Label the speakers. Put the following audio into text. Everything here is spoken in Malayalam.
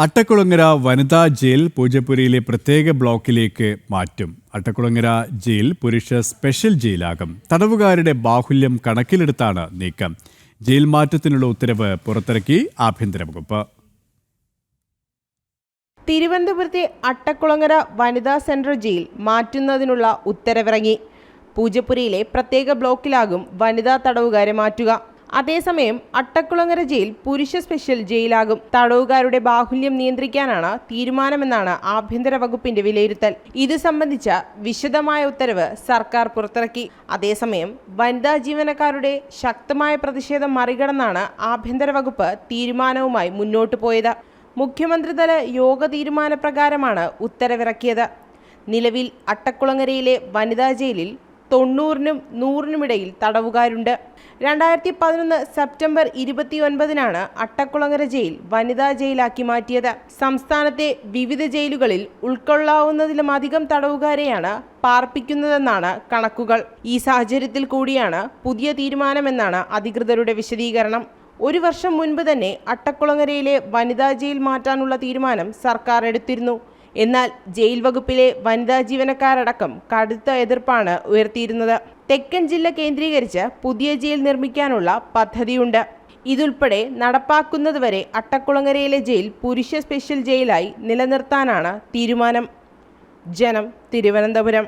Speaker 1: അട്ടക്കുളങ്ങര വനിതാ ജയിൽ പൂജപ്പുരയിലെ പ്രത്യേക ബ്ലോക്കിലേക്ക് മാറ്റും. അട്ടക്കുളങ്ങര ജയിൽ പുരുഷ സ്പെഷ്യൽ ജയിലാകും. തടവുകാരുടെ ബാഹുല്യം കണക്കിലെടുത്താണ് നീക്കം. ജയിൽ മാറ്റത്തിനുള്ള ഉത്തരവ് പുറത്തിറക്കി ആഭ്യന്തര വകുപ്പ്.
Speaker 2: തിരുവനന്തപുരത്തെ അട്ടക്കുളങ്ങര വനിതാ സെൻട്രൽ ജയിൽ മാറ്റുന്നതിനുള്ള ഉത്തരവിറങ്ങി. പൂജപ്പുരയിലെ പ്രത്യേക ബ്ലോക്കിലാകും വനിതാ തടവുകാരെ മാറ്റുക. അതേസമയം അട്ടക്കുളങ്ങര ജയിൽ പുരുഷ സ്പെഷ്യൽ ജയിലാകും. തടവുകാരുടെ ബാഹുല്യം നിയന്ത്രിക്കാനാണ് തീരുമാനമെന്നാണ് ആഭ്യന്തര വകുപ്പിന്റെ വിലയിരുത്തൽ. ഇത് സംബന്ധിച്ച വിശദമായ ഉത്തരവ് സർക്കാർ പുറത്തിറക്കി. അതേസമയം വനിതാ ജീവനക്കാരുടെ ശക്തമായ പ്രതിഷേധം മറികടന്നാണ് ആഭ്യന്തര വകുപ്പ് തീരുമാനവുമായി മുന്നോട്ടു പോയത്. മുഖ്യമന്ത്രിതല യോഗ തീരുമാനപ്രകാരമാണ് ഉത്തരവിറക്കിയത്. നിലവിൽ അട്ടക്കുളങ്ങരയിലെ വനിതാ ജയിലിൽ തൊണ്ണൂറിനും നൂറിനുമിടയിൽ തടവുകാരുണ്ട്. രണ്ടായിരത്തി പതിനൊന്ന് സെപ്റ്റംബർ ഇരുപത്തിയൊൻപതിനാണ് അട്ടക്കുളങ്ങര ജയിൽ വനിതാ ജയിലാക്കി മാറ്റിയത്. സംസ്ഥാനത്തെ വിവിധ ജയിലുകളിൽ ഉൾക്കൊള്ളാവുന്നതിലുമധികം തടവുകാരെയാണ് പാർപ്പിക്കുന്നതെന്നാണ് കണക്കുകൾ. ഈ സാഹചര്യത്തിൽ കൂടിയാണ് പുതിയ തീരുമാനമെന്നാണ് അധികൃതരുടെ വിശദീകരണം. ഒരു വർഷം മുൻപ് തന്നെ അട്ടക്കുളങ്ങരയിലെ വനിതാ ജയിൽ മാറ്റാനുള്ള തീരുമാനം സർക്കാർ എടുത്തിരുന്നു. എന്നാൽ ജയിൽ വകുപ്പിലെ വനിതാ ജീവനക്കാരടക്കം കടുത്ത എതിർപ്പാണ് ഉയർത്തിയിരുന്നത്. തെക്കൻ ജില്ല കേന്ദ്രീകരിച്ച് പുതിയ ജയിൽ നിർമ്മിക്കാനുള്ള പദ്ധതിയുണ്ട്. ഇതുൾപ്പെടെ നടപ്പാക്കുന്നതുവരെ അട്ടക്കുളങ്ങരയിലെ ജയിൽ പുരുഷ സ്പെഷ്യൽ ജയിലായി നിലനിർത്താനാണ് തീരുമാനം. ജനം തിരുവനന്തപുരം.